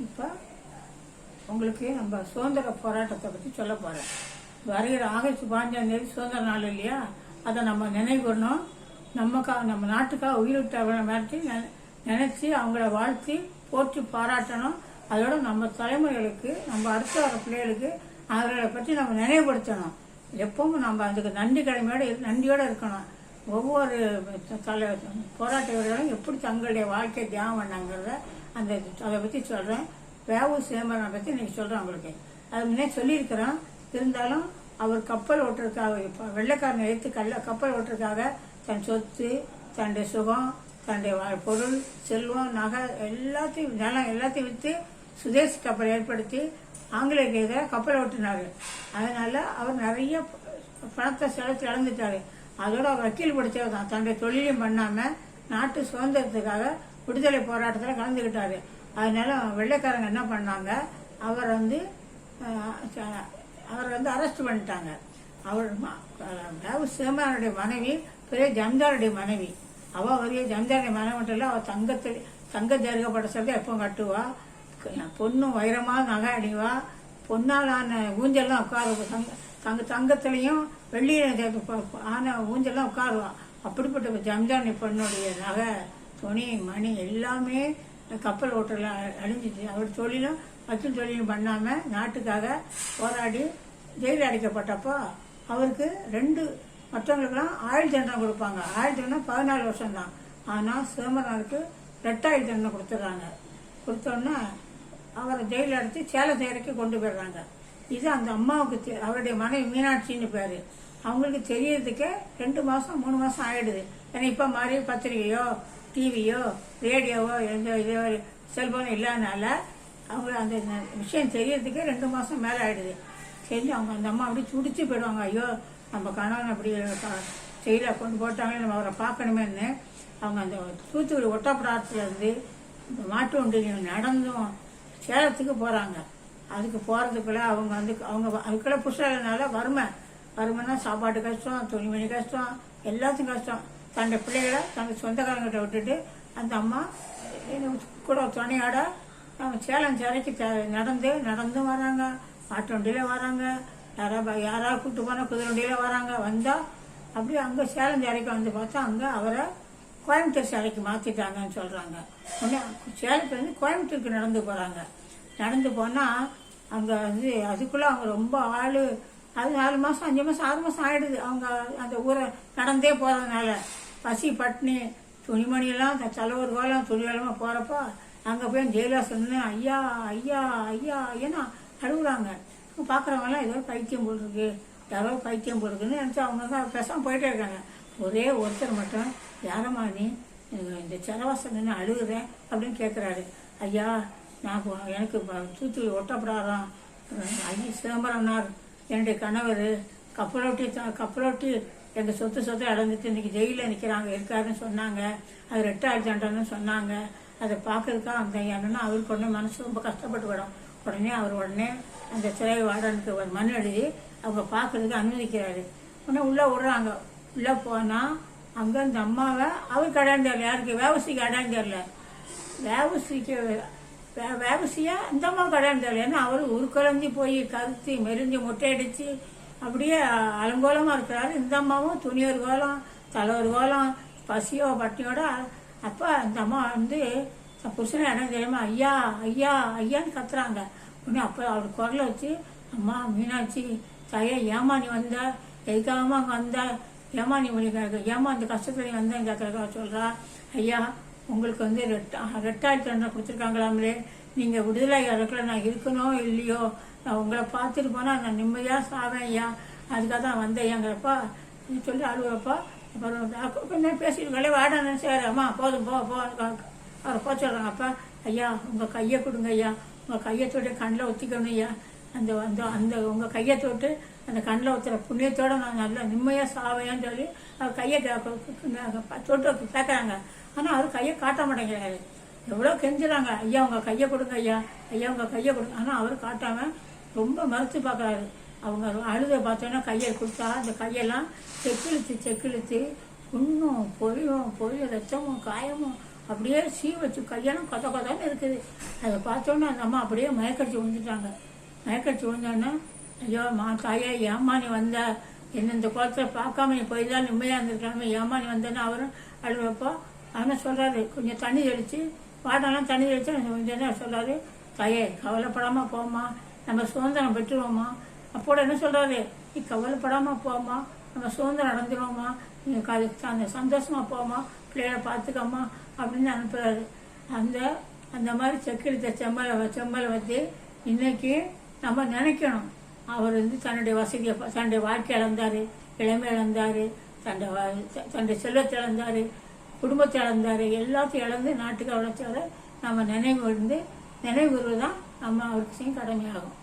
இப்போ உங்களுக்கு நம்ம சுதந்திர போராட்டத்தை பற்றி சொல்ல போகிறேன் வருகிற ஆகஸ்ட் பாஞ்சாம் தேதி சுதந்திர நாள் இல்லையா? அதை நம்ம நினைவுறணும் நமக்காக நம்ம நாட்டுக்காக உயிரிட்டவங்களை மாதிரி நெ- அவங்கள வாழ்த்தி போற்றி பாராட்டணும். அதோட நம்ம தலைமுறைகளுக்கு நம்ம அடுத்த வர பிள்ளைகளுக்கு அவர்களை பற்றி நம்ம நினைவுபடுத்தணும். எப்பவும் நம்ம அதுக்கு நன்றி கடமையோடு நன்றியோடு நன்றியோட இருக்கணும். ஒவ்வொரு தலை போராட்ட வீரர்களும் எப்படி தங்களுடைய வாழ்க்கையை தியாகம் பண்ணாங்கிறத அந்த அதை பற்றி சொல்கிறேன் வேவூர் சிதம்பரம் பற்றி இன்னைக்கு சொல்கிறேன் உங்களுக்கு. அது முன்னே சொல்லியிருக்கிறோம் இருந்தாலும் அவர் கப்பல் ஓட்டுறதுக்காக இப்போ வெள்ளைக்காரனை எடுத்து கல்ல கப்பல் ஓட்டுறதுக்காக தன் சொத்து தன்னுடைய சுகம் தன்னுடைய பொருள் செல்வம் நகை எல்லாத்தையும் நிலம் எல்லாத்தையும் விற்று சுதேசி கப்பல் ஏற்படுத்தி ஆங்கிலேயருக்கு கப்பல் ஓட்டினார். அதனால அவர் நிறைய பணத்தை செலுத்தி இழந்துட்டாரு. அதோட அவர் வக்கீல் படித்தவர் தான். தன்னுடைய தொழிலையும் பண்ணாமல் நாட்டு சுதந்திரத்துக்காக விடுதலை போராட்டத்தில் கலந்துக்கிட்டாரு அதனால வெள்ளைக்காரங்க என்ன பண்ணாங்க? அவர் வந்து அவர் வந்து அரெஸ்ட் பண்ணிட்டாங்க. அவர் ம- அதாவது சிதம்பரனுடைய மனைவி பெரிய ஜம்தாருடைய மனைவி. அவ வரிய ஜம்தாருடைய மனைவி மட்டும் இல்லை அவள் தங்கத்தில் தங்க ஜருகப்பட சட்டை எப்போ கட்டுவா? பொண்ணும் வைரமாக நகை அடிவா பொன்னாலான ஊஞ்சல்லாம் உட்காரு தங்க தங்க தங்கத்துலேயும் வெள்ளியில ஆன ஊஞ்சல்லாம் உட்காருவான் அப்படிப்பட்ட ஜம்ஜானி பொண்ணுடைய நகை துணி மணி எல்லாமே கப்பல் ஓட்டல அழிஞ்சிச்சு. அவர் தொழிலும் வக்கீல் தொழிலும் பண்ணாமல் நாட்டுக்காக போராடி ஜெயில் அடைக்கப்பட்டப்போ அவருக்கு ரெண்டு மற்றவங்களுக்குலாம் ஆயுள் தண்டனை கொடுப்பாங்க. ஆயுள் தண்டனை பதினாலு வருஷம் தான் ஆனால் சிதம்பரனாருக்கு ரெட்டாயுள் தண்டனை கொடுத்துட்றாங்க கொடுத்தோன்னா அவரை ஜெயில் அடைச்சி சேலம் சேரைக்கு கொண்டு போயிடுறாங்க. இது அந்த அம்மாவுக்கு அவருடைய மனைவி மீனாட்சின்னு பேர். அவங்களுக்கு தெரியறதுக்கே ரெண்டு மாதம் மூணு மாதம் ஆகிடுது ஏன்னா இப்போ மாதிரி பத்திரிகையோ டிவியோ ரேடியோவோ எந்த இதோ செல்போன் இல்லாதனால அவங்க அந்த விஷயம் தெரியறதுக்கே ரெண்டு மாதம் மேலே ஆகிடுது சரி அவங்க அந்த அம்மா அப்படியே துடிச்சு போயிடுவாங்க. ஐயோ நம்ம கணவன் அப்படி ஜெயிலில் கொண்டு போட்டாங்களே நம்ம அவரை பார்க்கணுமேன்னு. அவங்க அந்த தூத்துக்குடி ஒட்டப்படாத்துலேருந்து இந்த மாட்டு வண்டியில் நடந்தும் சேலத்துக்கு போகிறாங்க அதுக்கு போகிறதுக்குள்ள அவங்க வந்து அவங்க அதுக்குள்ளே புஷ்டனால வறுமை. வறுமைன்னா சாப்பாட்டு கஷ்டம் துணிமணி கஷ்டம் எல்லாத்துக்கும் கஷ்டம். தன்னுடைய பிள்ளைகளை தன்னுடைய சொந்தக்காரங்கிட்ட விட்டுட்டு அந்த அம்மா கூட துணையோட நம்ம சேலம் சிறைக்கு நடந்து நடந்து நடந்தும் வராங்க. மாட்டு வண்டியில் வராங்க. யாராவது யாராவது கூப்பிட்டு போனால் குதிரை வண்டியில் வராங்க. வந்தால் அப்படியே அங்கே சேலம் சிறைக்கு வந்து பார்த்தா அங்கே அவரை கோயம்புத்தூர் சிலைக்கு மாற்றிட்டாங்கன்னு சொல்கிறாங்க உடனே சேலத்துலேருந்து கோயம்புத்தூருக்கு நடந்து போகிறாங்க நடந்து போனால் அங்கே வந்து அதுக்குள்ளே அவங்க ரொம்ப ஆள். அது நாலு மாதம் அஞ்சு மாதம் ஆறு மாதம் ஆகிடுது அவங்க அந்த ஊரை நடந்தே போகிறதுனால பசி பட்னி துணிமணியெல்லாம் இந்த தலைவர் கோலம் துணிவெல்லாம் போகிறப்போ அங்கே போய் ஜெயலலிதா ஐயா ஐயா ஐயா ஐயனா அழுகுறாங்க. பார்க்குறவங்கலாம் ஏதோ பைத்தியம் போட்டிருக்கு யாரோ பைத்தியம் போட்டிருக்குன்னு நினச்சி அவங்க தான் பேசாமல் போயிட்டே இருக்காங்க. ஒரே ஒருத்தர் மட்டும் யாரம்மா நீ? இந்த செலவாசம் நின்று அழுகுறேன் அப்படின்னு கேட்குறாரு ஐயா நான் எனக்கு தூத்துக்குடி ஒட்டப்படாதான். ஐயா சிதம்பரம்னார் என்னுடைய கணவர் கப்பலோட்டி த- கப்பலோட்டி எங்கள் சொத்து சொத்தை அடைஞ்சிட்டு இன்னைக்கு ஜெயிலில் நிற்கிறாங்க இருக்காருன்னு சொன்னாங்க. அது ரெட்டாயிரத்தி தண்டனைன்னு சொன்னாங்க. அதை பார்க்கறதுக்கா அந்த என்னன்னா அவருக்கு உடனே மனசு ரொம்ப கஷ்டப்பட்டு விடும் உடனே அவர் உடனே அந்த சிறை வார்டனுக்கு ஒரு மனு எழுதி அவங்க பார்க்கறதுக்கு அனுமதிக்கிறாரு. உடனே உள்ளே விடுறாங்க உள்ளே போனால் அங்கே அந்த அம்மாவை அவருக்கு அடையாளம் தெரியல யாருக்கு? வேவசிக்கு அடையாளம் தெரியல வேவசிக்கு வே- வேவசியா? அந்த அம்மாவுக்கு அடையாளம் தெரியல ஏன்னா அவர் உருக்குழஞ்சி போய் கருத்தி மெரிஞ்சு முட்டையடிச்சு அப்படியே அலங்கோலமாக இருக்கிறாரு. இந்த அம்மாவும் துணியொரு கோலம் தலைவர் கோலம் பசியோ பட்டியோட அப்போ அந்த அம்மா வந்து புருஷனை இடம் தெரியுமா? ஐயா ஐயா ஐயான்னு கத்துறாங்க. உடனே அப்போ அவர் குரலை வச்சு அம்மா மீனாட்சி தாயா ஏமா நீ வந்த? எதுக்காகமா அங்கே வந்த? ஏமா நீ மணி ஏமா அந்த கஷ்டத்துல நீ வந்தேன் கேட்கறக்கா சொல்கிறா ஐயா உங்களுக்கு வந்து ரெட்டா ரெட்டாயிரத்தி தண்டனை கொடுத்துருக்காங்களாமலே நீங்கள் விடுதலை இறக்கல நான் இருக்கணும் இல்லையோ? நான் உங்களை பார்த்துட்டு போனால் நான் நிம்மதியாக சாவேன் ஐயா. அதுக்காக தான் வந்தேன். ஐயாங்கிறப்பா நீ சொல்லி அழுகுறப்பா அப்புறம் என்ன பேசிட்டு வாடான்னு சரி அம்மா போதும் போ போ. அவரை போக சொல்கிறாங்க அப்பா ஐயா உங்கள் கையை கொடுங்க ஐயா. உங்கள் கையை தொட்டு கண்ணில் ஒத்திக்கணும் ஐயா. அந்த அந்த அந்த உங்கள் கையை தொட்டு அந்த கண்ணில் ஒத்துற புண்ணியத்தோட நான் நல்லா நிம்மதியாக சாவையான்னு சொல்லி அவர் கையை தொட்டு கேட்குறாங்க ஆனால் அவர் கையை காட்ட மாட்டேங்கிறாரு. எவ்வளோ கெஞ்சுறாங்க. ஐயா உங்கள் கையை கொடுங்க ஐயா. ஐயா உங்கள் கையை கொடுங்க. ஆனால் அவர் காட்டாமல் ரொம்ப மறுத்து பார்க்குறாரு. அவங்க அழுத பார்த்தோன்னா கையை கொடுத்தா அந்த கையெல்லாம் செக்கிழுத்து செக்கிழுத்து புண்ணும் பொழியும் பொழிய ரத்தமும் காயமும் அப்படியே சீ வச்சு கையெல்லாம் கொத கொதன்னு இருக்குது. அதை பார்த்தோன்னே அந்த அம்மா அப்படியே மயக்கடிச்சு விழுந்துட்டாங்க. மயக்கடிச்சு விழுந்தோன்னே ஐயோ மா தாயே ஏம்மா நீ வந்த? என்ன இந்த குளத்துல பார்க்காம நீ போய் தான் நிம்மதியாக இருந்திருக்காம ஏம்மா நீ வந்தேன்னு அவரும் அழுவப்போ அவனை சொல்கிறாரு கொஞ்சம் தண்ணி தெளித்து பாட்டெல்லாம் தண்ணி தெளித்து கொஞ்சம் சொல்கிறாரு தாயே கவலைப்படாமல் போம்மா. நம்ம சுதந்திரம் பெற்றுருவோமா? அப்போட என்ன சொல்கிறாரு நீ கவலைப்படாமல் போமா நம்ம சுதந்திரம் அடைஞ்சிருவோமா? நீ அது அந்த சந்தோஷமா போமா பிள்ளைகளை பார்த்துக்கம்மா அப்படின்னு அனுப்புகிறாரு அந்த அந்த மாதிரி செக்கிழுத்த செம்மலை செம்மலை வந்து இன்னைக்கு நம்ம நினைக்கணும். அவர் வந்து தன்னுடைய வசதியை தன்னுடைய வாழ்க்கை இழந்தாரு இளமை இழந்தாரு தன்னுடைய தன்னுடைய செல்வத்தை இழந்தாரு குடும்பத்தை இழந்தாரு எல்லாத்தையும் இழந்து நாட்டுக்கு அவ்வளோத்தார நம்ம நினைவு வந்து நினைவு தான் நம்ம அவருக்கு செய்யும் கடமையாகும்